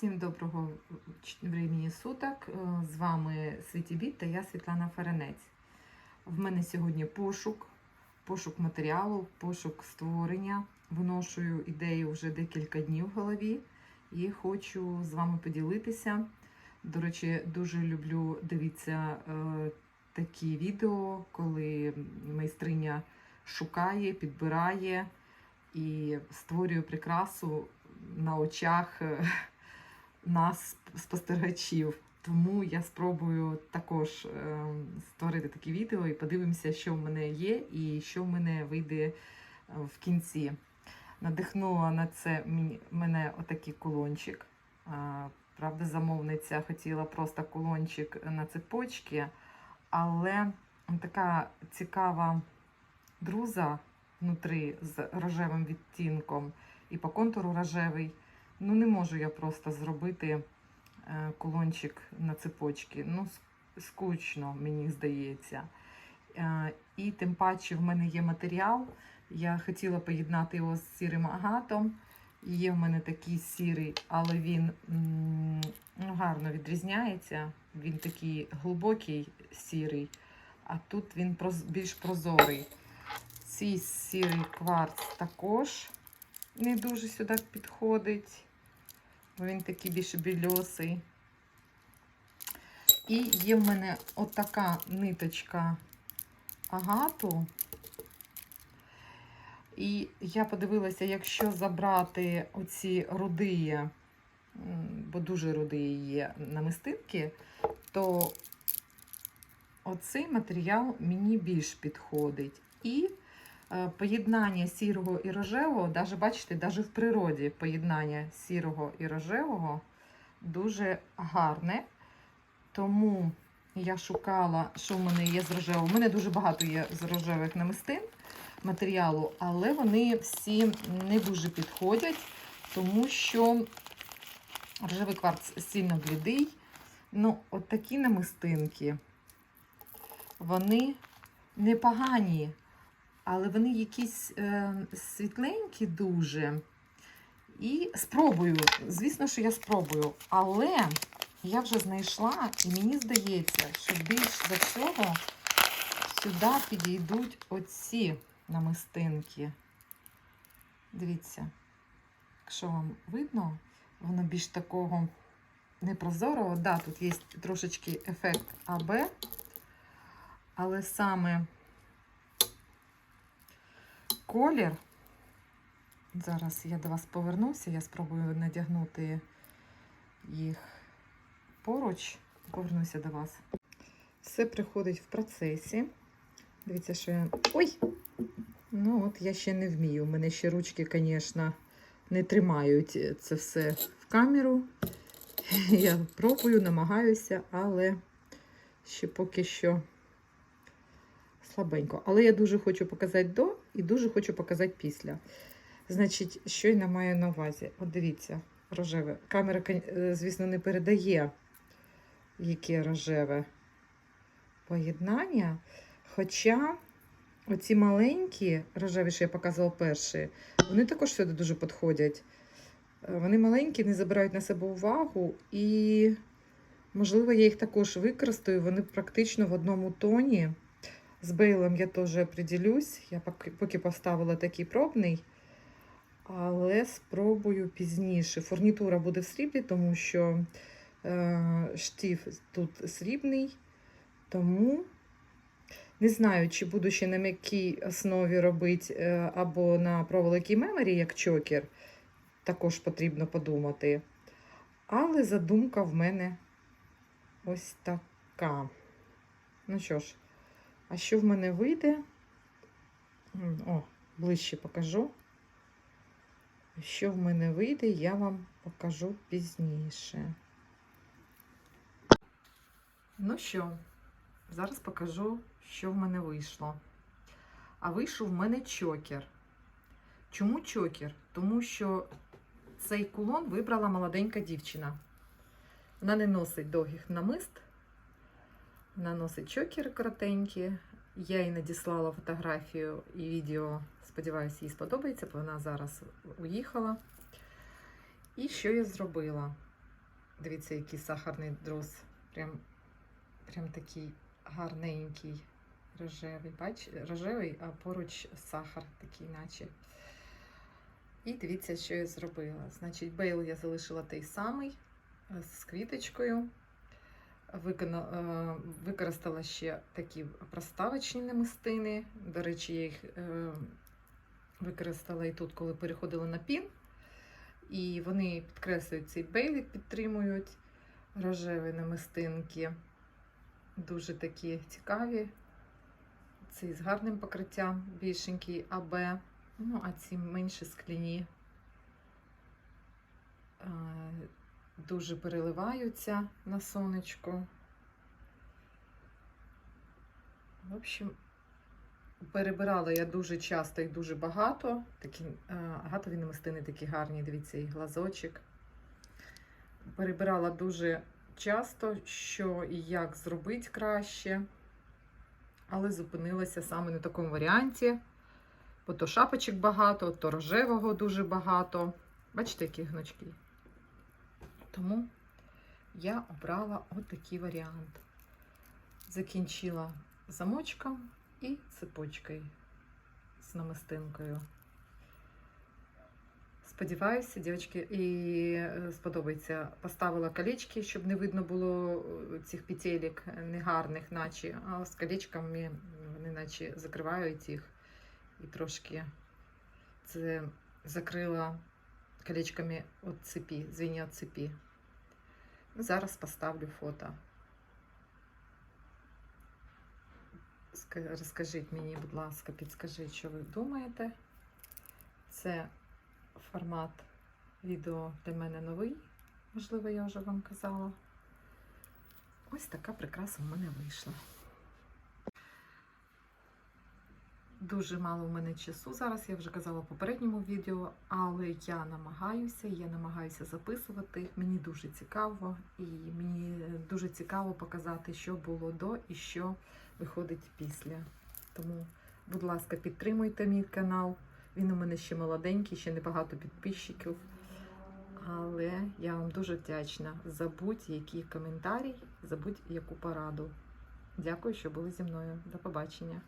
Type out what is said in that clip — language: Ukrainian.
Всім доброго времени суток. Е, З вами Світі Біт та я Світлана Ференець. В мене сьогодні пошук, пошук матеріалу, пошук створення. Виношую ідею вже декілька днів в голові і хочу з вами поділитися. До речі, дуже люблю дивитися е, такі відео, коли майстриня шукає, підбирає і створює прикрасу на очах е, нас, спостерігачів. Тому я спробую також е, створити такі відео і подивимося, що в мене є і що в мене вийде е, в кінці. Надихнула на це мене отакий кулончик. Правда, замовниця хотіла просто кулончик на цепочці, але така цікава друза внутрі з рожевим відтінком і по контуру рожевий. Ну, не можу я просто зробити е, кулончик на цепочці. Ну, скучно, мені здається. Е, І тим паче в мене є матеріал. Я хотіла поєднати його з сірим агатом. Є в мене такий сірий, але він ну, гарно відрізняється. Він такий глибокий сірий, а тут він більш прозорий. Цей сірий кварц також не дуже сюди підходить, він такий більше більосий. І є в мене отака ниточка агату. І я подивилася, якщо забрати оці рудиї, бо дуже рудиї є намистинки, то оцей матеріал мені більш підходить. І поєднання сірого і рожевого, навіть бачите, навіть в природі поєднання сірого і рожевого дуже гарне. Тому я шукала, що в мене є з рожевого. У мене дуже багато є з рожевих намистин матеріалу, але вони всі не дуже підходять, тому що рожевий кварц сильно блідий. Ну, от такі намистинки, вони непогані, але вони якісь е, світленькі дуже. І спробую. Звісно, що я спробую. Але я вже знайшла, і мені здається, що більш за всього сюди підійдуть оці намистинки. Дивіться, якщо вам видно, воно більш такого непрозорого. Да, тут є трошечки ефект АБ, але саме колір. Зараз я до вас повернуся, я спробую надягнути їх поруч. Повернуся до вас. Все приходить в процесі. Дивіться, що я. Ой! Ну, от я ще не вмію. У мене ще ручки, звісно, не тримають це все в камеру. Я пробую, намагаюся, але ще поки що слабенько. Але я дуже хочу показати до і дуже хочу показати після. Значить, що я маю на увазі? От дивіться, рожеве. Камера, е, звісно, не передає, яке рожеве поєднання. Хоча оці маленькі рожеві, що я показувала перші, вони також сюди дуже підходять. Е, Вони маленькі, не забирають на себе увагу, і, можливо, я їх також використаю. Вони практично в одному тоні. З бейлом я теж определюсь. Я поки- поставила такий пробний, але спробую пізніше. Фурнітура буде в сріблі, тому що е, штиф тут срібний. Тому не знаю, чи буду ще на м'якій основі робити е, або на проволокій меморі, як чокер. Також потрібно подумати. Але задумка в мене ось така. Ну що ж, а що в мене вийде? О, ближче покажу. Що в мене вийде, я вам покажу пізніше. Ну що, зараз покажу, що в мене вийшло. А вийшов в мене чокер. Чому чокер? Тому що цей кулон вибрала молоденька дівчина. Вона не носить довгих намист, вона носить чокери коротенькі. Я їй надіслала фотографію і відео. Сподіваюся, їй сподобається, бо вона зараз уїхала. І що я зробила? Дивіться, який сахарний дрос. Прям, прям такий гарненький, рожевий. Бач, рожевий, а поруч сахар такий, наче. І дивіться, що я зробила. Значить, бейл я залишила той самий е, з квіточкою. Е, використала ще такі проставочні намистини. До речі, я їх е, використала і тут, коли переходила на пін. І вони підкреслюють цей бейлик, підтримують рожеві намистинки. Дуже такі цікаві. Цей з гарним покриттям, більшенький АБ. Ну, а ці менші скляні е, дуже переливаються на сонечку. В общем, перебирала я дуже часто і дуже багато. Такі е, гатові намистини такі гарні, дивіться, і глазочок. Перебирала дуже часто, що і як зробити краще, але зупинилася саме на такому варіанті. Бо то шапочок багато, то рожевого дуже багато. Бачите, які гнучки. Тому я обрала отакий варіант. Закінчила замочком і цепочкою з намистинкою. Сподіваюся, дівчатки, і е, сподобається. Поставила колечки, щоб не видно було е, цих петелек негарних, наче, а з колечками вони наче закривають їх і трошки це закрила колечками от от цепі. Ну, Зараз поставлю фото. Розкажіть мені, будь ласка, підскажіть, що ви думаєте. Це формат відео для мене новий, можливо, я вже вам казала. Ось така прикраса в мене вийшла. Дуже мало в мене часу зараз, я вже казала в попередньому відео, але я намагаюся, я намагаюся записувати. Мені дуже цікаво, і мені дуже цікаво показати, що було до і що виходить після. Тому, будь ласка, підтримуйте мій канал. Він у мене ще молоденький, ще небагато підписчиків. Але я вам дуже вдячна за будь-який коментарій, за будь-яку пораду. Дякую, що були зі мною. До побачення.